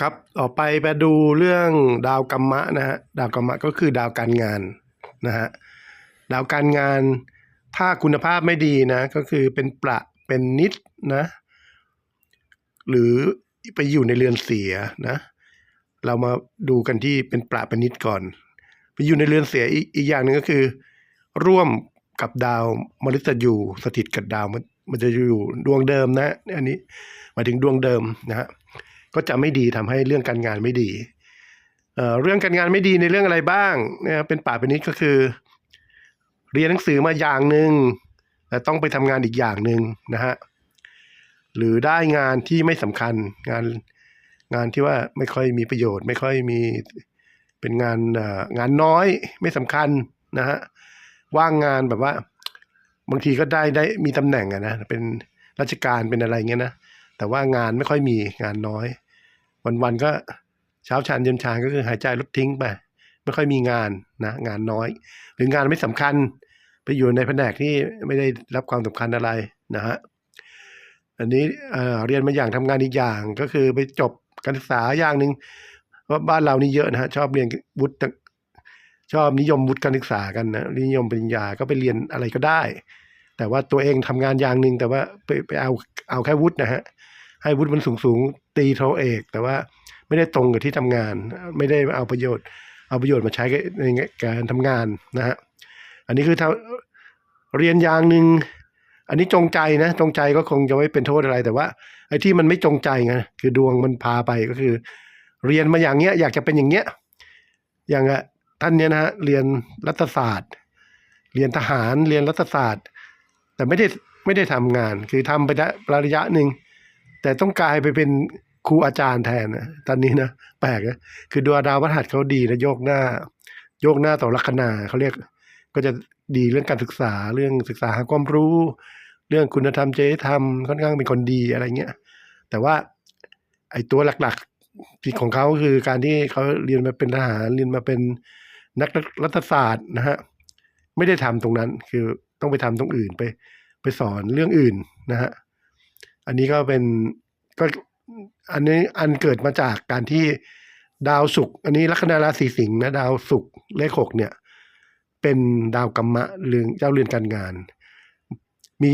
ครับต่อไปมาดูเรื่องดาวกัมมะนะฮะดาวกัมมะก็คือดาวการงานนะฮะดาวการงานถ้าคุณภาพไม่ดีนะก็คือเป็นประเป็นนิดนะหรือไปอยู่ในเรือนเสียนะ เรามาดูกันที่เป็นประเป็นนิดก่อน ไปอยู่ในเรือนเสียอีกอีกอย่างหนึ่งก็คือ ร่วมกับดาวมฤตยูสถิตกับดาวมันมันจะอยู่ดวงเดิมนะ อันนี้หมายถึงดวงเดิมนะฮะ ก็จะไม่ดีทำให้เรื่องการงานไม่ดีเเรื่องการงานไม่ดีในเรื่องอะไรบ้างเนี่ยเป็นป่าเป็นนิดก็คือ เรียนหนังสือมาอย่างหนึ่งแต่ต้องไปทำงานอีกอย่างหนึ่งนะฮะหรือได้งานที่ไม่สำคัญงานงานที่ว่าไม่ค่อยมีประโยชน์ ไม่ค่อยมีเป็นงานงานน้อยไม่สำคัญนะฮะว่างงานแบบว่า บางทีก็ได้ได้มีตำแหน่งอะนะเป็นราชการเป็นอะไรเงี้ยนะแต่ว่างานไม่ค่อยมีงานน้อย วันๆก็เช้าชานเย็นชานก็คือหายใจลดทิ้งไป ไม่ค่อยมีงานนะงานน้อย หรืองานไม่สำคัญไปอยู่ในแผนกที่ไม่ได้รับความสำคัญอะไรนะฮะอันนี้เเรียนมาอย่างทำงานอีกอย่างก็คือไปจบการศึกษาอย่างหนึ่งเพราบ้านเรานี่เยอะนะฮะชอบเรียนวุฒิชอบนิยมวุฒิการศึกษากันนะนิยมปริญญาก็ไปเรียนอะไรก็ได้ แต่ว่าตัวเองทำงานอย่างหนึ่งแต่ว่าไปไปเอาเอาแค่วุฒินะฮะ ให้วุฒิมันสูงสูงตีโทเอก แต่ว่าไม่ได้ตรงกับที่ทำงาน ไม่ได้เอาประโยชน์ เอาประโยชน์มาใช้ในการทำงานนะฮะอันนี้คือถ้าเรียนอย่างหนึ่งอันนี้จงใจนะจงใจก็คงจะไม่เป็นโทษอะไร แต่ว่าไอ้ที่มันไม่จงใจไงคือดวงมันพาไปก็คือ เรียนมาอย่างเงี้ย อยากจะเป็นอย่างเงี้ย อย่างอะท่านเนี้ยนะฮะเรียนรัฐศาสตร์ เรียนทหารเรียนรัฐศาสตร์ แต่ไม่ได้ไม่ได้ทำงาน คือทำไปได้ระยะหนึ่ง แต่ต้องกลายไปเป็นครูอาจารย์แทนนะตอนนี้นะแปลกนะคือดวงดาวพฤหัสเขาดีนะโยกหน้า โยกหน้าต่อลัคนาเขาเรียก ก็จะดีเรื่องการศึกษาเรื่องศึกษาหาความรู้ เรื่องคุณธรรมจริยธรรมค่อนข้างเป็นคนดีอะไรเงี้ยแต่ว่าไอ้ตัวหลักๆที่ของเขาคือการที่เขาเรียนมาเป็นทหารเรียนมาเป็นนักรัฐศาสตร์นะฮะไม่ได้ทำตรงนั้นคือต้องไปทำตรงอื่นไป ไปสอนเรื่องอื่นนะฮะ อันนี้ก็เป็นก็อันนี้อันเกิดมาจากการที่ดาวศุกร์อันนี้ลัคนาราศีสิงห์นะดาวศุกร์เลขหกเนี่ย เป็นดาวกัมมะเรืองเจ้าเรือนการงาน มี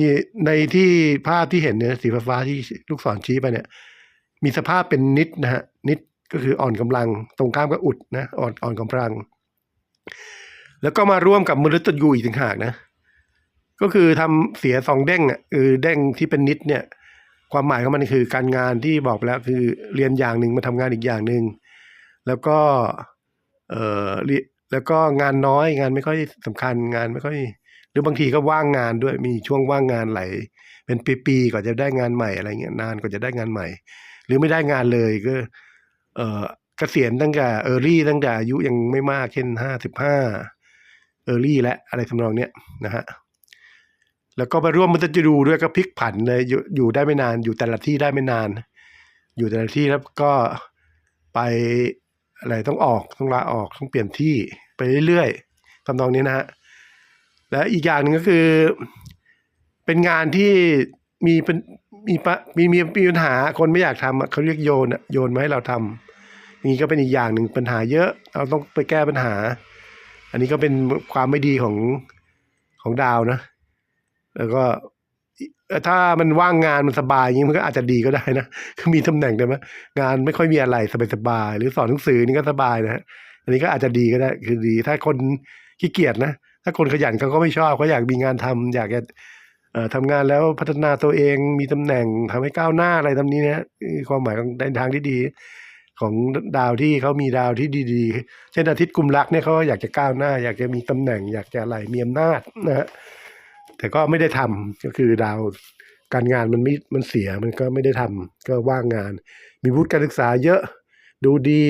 ในที่ภาพที่เห็นเนี่ยสีฟ้าที่ลูกศรชี้ไปเนี่ย มีสภาพเป็นนิดนะฮะนิดก็คืออ่อนกำลัง ตรงข้ามกับอุดนะอ่อนอ่อนกำลัง แล้วก็มาร่วมกับมฤตยูอีกต่างหากนะ ก็คือทำเสียสองเด้งอะคือเด้งที่เป็นนิดเนี่ย ความหมายของมันคือการงานที่บอกไปแล้วคือเรียนอย่างหนึ่งมาทำงานอีกอย่างหนึ่งแล้วก็เออแล้วก็งานน้อยงานไม่ค่อยสำคัญงานไม่ค่อย หรือบางทีก็ว่างงานด้วยมีช่วงว่างงานไหลเป็นปีๆกว่าจะได้งานใหม่อะไรเงี้ยนานกว่าจะได้งานใหม่ หรือไม่ได้งานเลยก็ เออเกษียณตั้งแต่เออรี่ตั้งแต่อายุยังไม่มากเช่นห้าสิบห้าเออรี่และอะไรทำนองเนี้ยนะฮะ แล้วก็ไปร่วมมันจะดูด้วยก็พลิกผันเลยอยู่อยู่ได้ไม่นาน อยู่แต่ละที่ได้ไม่นาน อยู่แต่ละที่แล้วก็ไปอะไรต้องออกต้องลาออกต้องเปลี่ยนที่ไปเรื่อยๆทำนองนี้นะฮะและอีกอย่างหนึ่งก็คือ เป็นงานที่มีเป็นมีปะมีมีมีปัญหาคนไม่อยากทำเขาเรียกโยนโยนมาให้เราทำนี้ก็เป็นอีกอย่างหนึ่งปัญหาเยอะ เราต้องไปแก้ปัญหา อันนี้ก็เป็นความไม่ดีของของดาวนะ แล้วก็ถ้ามันว่างงานมันสบายอย่างนี้มันก็อาจจะดีก็ได้นะคือมีตำแหน่งแต่ว่างานไม่ค่อยมีอะไรสบายๆหรือสอนหนังสือนี่ก็สบายนะฮะอันนี้ก็อาจจะดีก็ได้ คือดี ถ้าคนขี้เกียจนะถ้าคนขยันเขาก็ไม่ชอบเขาอยากมีงานทำอยากจะทำงานแล้วพัฒนาตัวเองมีตำแหน่งทำให้ก้าวหน้าอะไรทำนี้นะความหมายของในทางที่ดี ของดาวที่เขามีดาวที่ดีๆเช่นอาทิตย์กุมรักเนี่ยเขาก็อยากจะก้าวหน้า อยากจะมีตำแหน่ง อยากจะอะไรมีอำนาจนะฮะ แต่ก็ไม่ได้ทำก็คือดาวการงานมันไม่มันเสียมันก็ไม่ได้ทำก็ว่างงาน มีวุฒิการศึกษาเยอะดูดี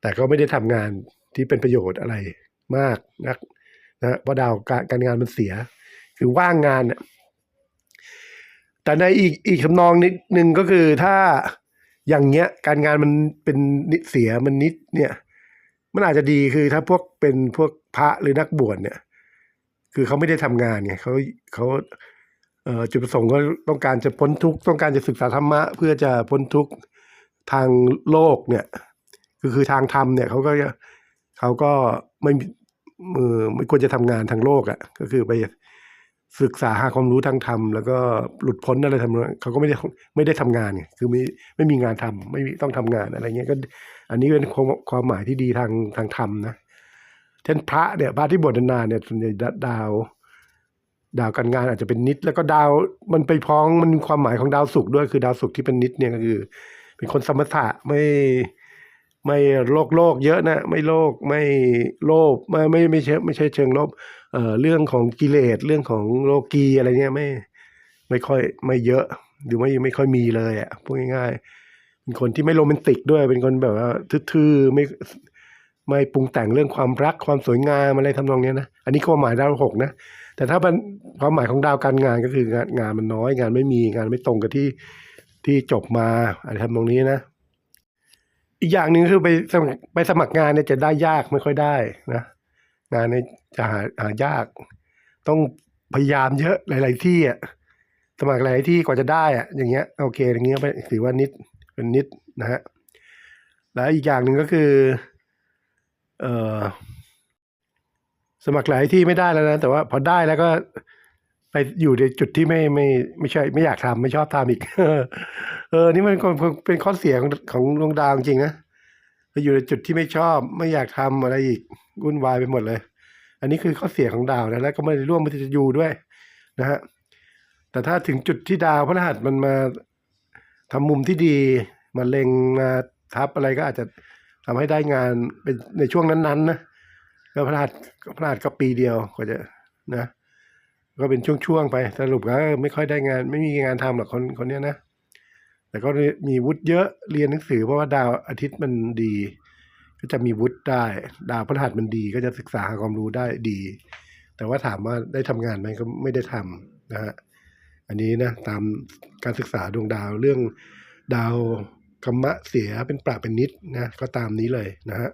แต่ก็ไม่ได้ทำงานที่เป็นประโยชน์อะไรมากนักนะเพราะดาวการการงานมันเสีย คือว่างงานเนี่ยแต่ในอีกอีกทำนองนิดนึงก็คือถ้าอย่างเงี้ยการงานมันเป็นนิดเสียมันนิดเนี่ย มันอาจจะดีคือถ้าพวกเป็นพวกพระหรือนักบวชเนี่ย คือเขาไม่ได้ทำงานไงเขาเขาเจุดประสงค์ก็ต้องการจะพ้นทุกข์ต้องการจะศึกษาธรรมะ เพื่อจะพ้นทุกข์ทางโลกเนี่ยคือคือทางธรรมเนี่ยเขาก็เขาก็ไม่มือไม่ควรจะทำงานทางโลกอะ่ะ ก็คือไปศึกษาหาความรู้ทางธรรมแล้วก็หลุดพ้นอะไรทำนองเขาก็ไม่ได้ไม่ได้ทำงานไงคือไม่ไม่มีงานทำไม่มีต้องทำงานอะไรเงี้ยก็ อันนี้เป็นความความหมายที่ดีทางทางธรรมนะ เช่นพระเนี่ยพระที่บวชนานๆเนี่ยส่วนใหญ่ดาวดาวการงานอาจจะเป็นนิด แล้วก็ดาวมันไปพ้องมันมีความหมายของดาวศุกร์ด้วยคือดาวศุกร์ที่เป็นนิดเนี่ยก็คือ เป็นคนสมถะไม่ไม่โลกโลกเยอะนะ ไม่โลกไม่โลภไม่ไม่ไม่ใช่ไม่ใช่เชิงโลภเอ่อเรื่องของกิเลสเรื่องของโลกีอะไรเงี้ยไม่ไม่ค่อยไม่เยอะหรือไม่ไม่ค่อยมีเลยอะพูดง่ายๆเป็นคนที่ไม่โรแมนติกด้วย เป็นคนแบบว่าทื่อๆไม่ ไม่ปรุงแต่งเรื่องความรักความสวยงามอะไรทำนองนี้นะ อันนี้ความหมายดาวหกนะ แต่ถ้าเป็นความหมายของดาวการงานก็คืองานงานมันน้อยงานไม่มีงานไม่ตรงกับที่ที่จบมาอะไรทำตรงนี้นะ อีกอย่างหนึ่งคือไปสมัครไปสมัครงานเนี่ยจะได้ยากไม่ค่อยได้นะงานเนี่ยจะหาหายาก ต้องพยายามเยอะหลาย ๆ ที่อะสมัครหลายที่กว่าจะได้อะอย่างเงี้ยโอเคอย่างเงี้ยไปถือว่านิดเป็นนิดนะฮะแล้วอีกอย่างหนึ่งก็คือ เออสมัครหลายที่ไม่ได้แล้วนะ แต่ว่าพอได้แล้วก็ไปอยู่ในจุดที่ไม่ไม่ไม่ใช่ไม่อยากทำไม่ชอบทำอีก เออ นี่มันเป็นเป็นข้อเสียของของดวงดาวจริงนะไปอยู่ในจุดที่ไม่ชอบ ไม่อยากทำอะไรอีกวุ่นวายไปหมดเลย อันนี้คือข้อเสียของดาวนะแล้วก็ไม่ได้ร่วมมันจะอยู่ด้วยนะฮะแต่ถ้าถึงจุดที่ดาวพฤหัสมันมาทำมุมที่ดีมาเล็งมาทับอะไรก็อาจจะ ทำให้ได้งานเป็นในช่วงนั้นๆนะก็พลาดพลาดก็ปีเดียวกว่าจะนะ ก็เป็นช่วงๆไปสรุปก็ไม่ค่อยได้งาน ไม่มีงานทำหรอกคนคนเนี้ยนะแต่ก็มีวุฒิเยอะเรียนหนังสือเพราะว่าดาวอาทิตย์มันดี ก็จะมีวุฒิได้ ดาวพฤหัสมันดีก็จะศึกษาหาความรู้ได้ดี แต่ว่าถามว่าได้ทำงานไหมก็ไม่ได้ทำนะฮะอันนี้นะตามการศึกษาดวงดาวเรื่องดาว กรรมะเสียเป็นปราเป็นนิดนะก็ตามนี้เลยนะฮะ